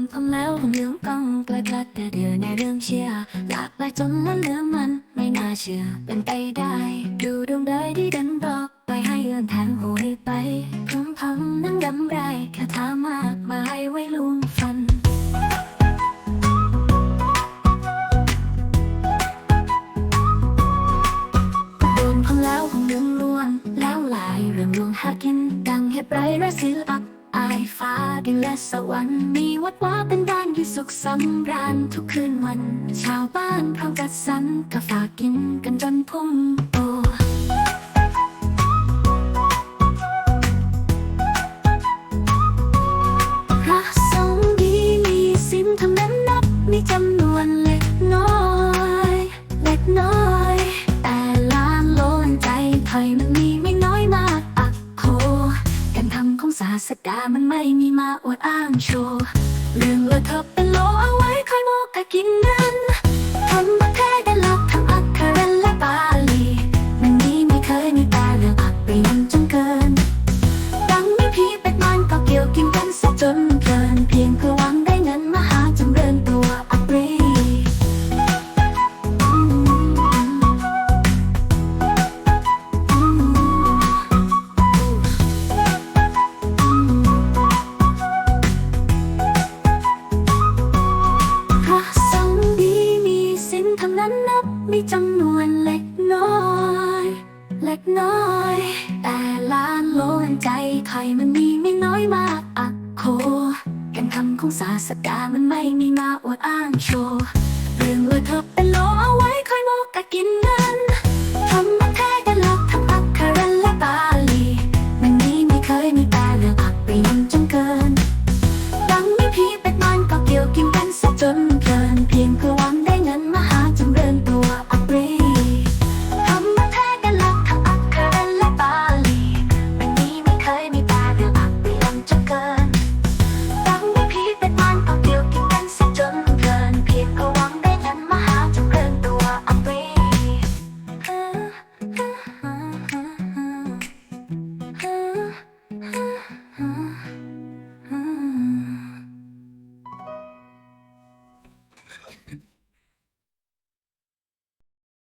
นพลัดแต่เดือในเรื่องเชื่อหลากหลายจนละเหลือมันไม่น่าเชื่อเป็นไปได้ ดูดวงได้ที่ดันบอกไปให้เอื้อนแทงหูให้ไปพร้อมพำนั่งดำไรคาถามากมายไว้ลุงฟันโดนพังแล้วคงเรื่องล้วนแล้วหลายเรื่องลวงหากินดังเห็บไรและศิลปัก ฟ้าดินและสวรรค์มีวัดว่าเป็นบ้านที่สุขสำราญทุกคืนวัน ชาวบ้านพร้อมกัดสรรก็ฝากกินกันจนพุ่งโตพระสงฆ์ดีมีสินทำนั้นนับมีจำนวนเล็กน้อย เล็กน้อย แต่ล้านโลนใจไทยมันมีไม่น้อยมาก ของศาสดามันไม่มีมาอวดอ้างโชว์เรื่องเลอะเทอะเป็นโลเอาไว้คอยโมกะกินเงินทำมาแค่ได้หลักทำอักขระและบาลีมันนี้ไม่เคยมีแต่เรื่องอักไปยันจนเกินดังไม่พีเป็ดมันก็เกี่ยวกินกันซะจนเพลินเพียงเพื่อ มีจำนวนเล็กน้อย เล็กน้อย แต่ล้านโลนใจใครมันมีไม่น้อยมากอักโคกันคำของศาสดามันไม่มีมาอวดอ้างโชว์เรื่องเลอเทอเป็นโลเอาไว้คอยโมกะกินเงิน